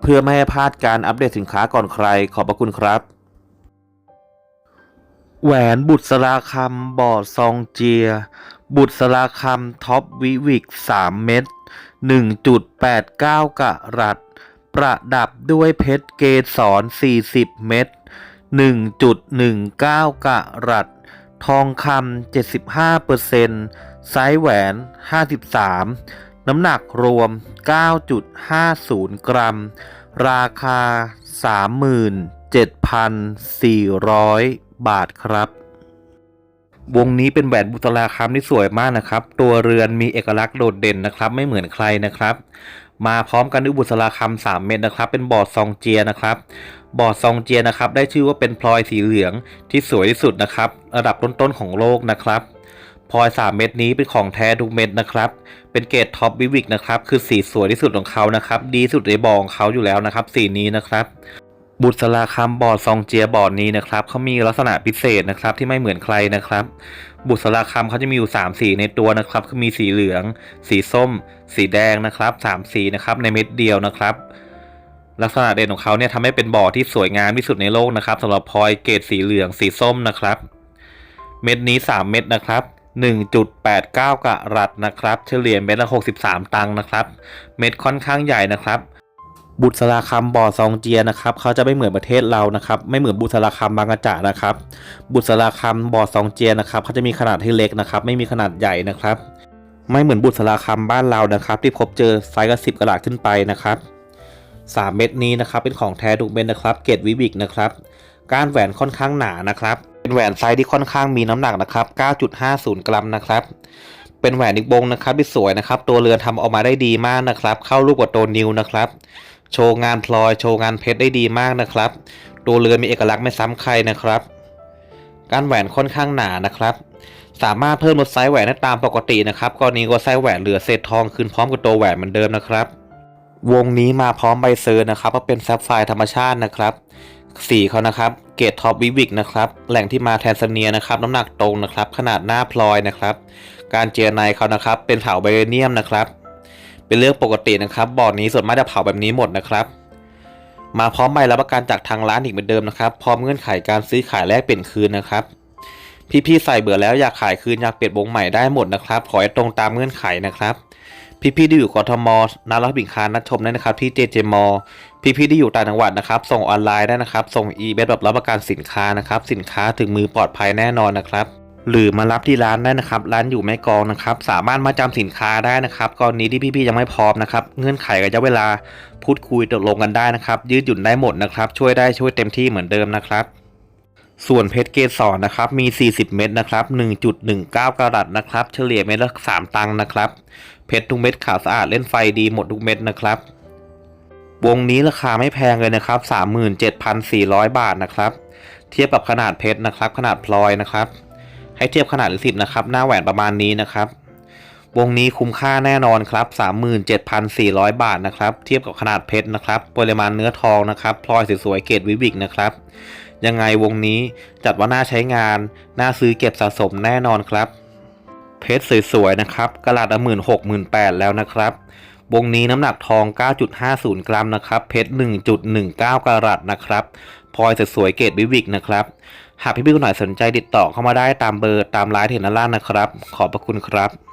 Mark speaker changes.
Speaker 1: เพื่อไม่ให้พลาดการอัปเดตสินค้าก่อนใครขอบพระคุณครับ แหวนบุษราคำบ่อซองเจีย บุษราคำท็อปวิวิก 3 เม็ด1.89 กะรัตประดับด้วยเพชรเกสร 40 เม็ด1.19 กะรัตทองคำ75%ไซส์แหวน 53 น้ำหนักรวม 9.50 กรัม ราคา 37,400 บาทครับ วงนี้เป็นแหวนบุษราคำที่สวยมากนะครับ ตัวเรือนมีเอกลักษณ์โดดเด่นนะครับ ไม่เหมือนใครนะครับ มาพร้อมกันด้วยบุษราคำสามเม็ดนะครับ เป็นบอร์ดซองเจียนะครับ บอร์ดซองเจียนะครับ ได้ชื่อว่าเป็นพลอยสีเหลืองที่สวยที่สุดนะครับ ระดับต้นๆของโลกนะครับ พลอยสามเม็ดนี้เป็นของแท้ทุกเม็ดนะครับ เป็นเกรดท็อปวิวิกนะครับ คือสีสวยที่สุดของเขานะครับ ดีที่สุดในบองเขาอยู่แล้วนะครับ สีนี้นะครับ บุษราคำบอร์ดซองเจียบอร์ดนี้นะครับเขามีลักษณะพิเศษนะครับที่ไม่เหมือนใครนะครับ บุษราคำเขาจะมีอยู่ 3 สีในตัวนะครับ คือมีสีเหลือง สีส้ม สีแดงนะครับสามสีนะครับในเม็ดเดียวนะครับลักษณะเด่นของเขาเนี่ยทำให้เป็นบ่อที่สวยงามที่สุดในโลกนะครับสำหรับพลอยเกรดสีเหลืองสีส้มนะครับ เม็ดนี้ 3 เม็ดนะครับ 1.89 กะรัตนะครับ เฉลี่ยเม็ดละ 63 ตังค์นะครับ เม็ดค่อนข้างใหญ่นะครับบุษราคำบ่อซองเจียนะครับเขาจะไม่เหมือนประเทศเรานะครับไม่เหมือนบุษราคำบางกะจะนะครับ บุษราคำบ่อซองเจียนะครับเขาจะมีขนาดที่เล็กนะครับ ไม่มีขนาดใหญ่นะครับ ไม่เหมือนบุษราคำบ้านเรานะครับ ที่พบเจอไซส์กระสิบกระดาษขึ้นไปนะครับสามเม็ดนี้นะครับเป็นของแท้ทุกเม็ดนะครับ เกรดวิบิกนะครับ กานแหวนค่อนข้างหนานะครับ เป็นแหวนไซส์ที่ค่อนข้างมีน้ำหนักนะครับ 9.50 กรัมนะครับ เป็นแหวนอีกวงนะครับที่สวยนะครับ ตัวเรือนทำออกมาได้ดีมากนะครับ เข้ารูปกับตัวนิ้วนะครับ โชว์งานพลอย โชว์งานเพชรได้ดีมากนะครับ ตัวเรือนมีเอกลักษณ์ไม่ซ้ำใครนะครับการแหวนค่อนข้างหนานะครับ สามารถเพิ่มลดไซส์แหวนได้ตามปกตินะครับ กรณีว่าไซส์แหวนเหลือเศษทองคืนพร้อมกับตัวแหวนเหมือนเดิมนะครับ วงนี้มาพร้อมใบเซอร์นะครับว่าเป็นแซฟไฟร์ธรรมชาตินะครับ สีเขานะครับ เกรดท็อปวิวิกนะครับ แหล่งที่มาแทนซาเนียนะครับ น้ำหนักตรงนะครับ ขนาดหน้าพลอยนะครับ การเจียไนเขานะครับ เป็นเถาไบเรเนียมนะครับ เป็นเรื่องปกตินะครับบอร์ดนี้ส่วนมากจะเผาแบบนี้หมดนะครับ มาพร้อมใบรับประกันจากทางร้านอีกเหมือนเดิมนะครับ พร้อมเงื่อนไขการซื้อขายแลกเปลี่ยนคืนนะครับ พี่ๆใส่เบื่อแล้วอยากขายคืนอยากเปลี่ยนวงใหม่ได้หมดนะครับ ขอให้ตรงตามเงื่อนไขนะครับ พี่ๆที่อยู่กทมนัดรับสินค้านัดชมได้นะครับที่ JJ m a l l พี่ๆที่อยู่ต่างจังหวัดนะครับ ส่งออนไลน์ได้นะครับ ส่งอีเบแบบรับประกันสินค้านะครับ สินค้าถึงมือปลอดภัยแน่นอนนะครับ หรือมารับที่ร้านได้นะครับ ร้านอยู่แม่กองนะครับ สามารถมาจำสินค้าได้นะครับกรณีที่พี่ๆยังไม่พร้อมนะครับ เงื่อนไขระยะเวลาพูดคุยตกลงกันได้นะครับ ยืดหยุ่นได้หมดนะครับ ช่วยได้ช่วยเต็มที่เหมือนเดิมนะครับส่วนเพชรเกสรนะครับมี 40 เม็ดนะครับ 1.19กะรัตนะครับ เฉลี่ยเม็ดละ 3 ตังค์นะครับ เพชรทุกเม็ดขาวสะอาดเล่นไฟดีหมดทุกเม็ดนะครับ วงนี้ราคาไม่แพงเลยนะครับ 37,400 บาทนะครับ เทียบกับขนาดเพชรนะครับ ขนาดพลอยนะครับ ให้เทียบขนาดหรือสิบนะครับ หน้าแหวนประมาณนี้นะครับ วงนี้คุ้มค่าแน่นอนครับ 37,400 บาทนะครับ เทียบกับขนาดเพชรนะครับ ปริมาณเนื้อทองนะครับ พลอยสวยๆเกรดวิวิกนะครับ ยังไงวงนี้จัดว่าน่าใช้งาน น่าซื้อเก็บสะสมแน่นอนครับ เพชรสวยๆนะครับกระลัดละหมื่นหกหมื่นแปดแล้วนะครับ วงนี้น้ำหนักทอง 9.50 กรัมนะครับ เพชร 1.19 กรัตนะครับพลอยสวยๆเกรดวิวิกนะครับ หากพี่ๆคนไหนสนใจติดต่อเข้ามาได้ตามเบอร์ตามไลน์ที่เห็นด้าล่างนะครับ ขอบพระคุณครับ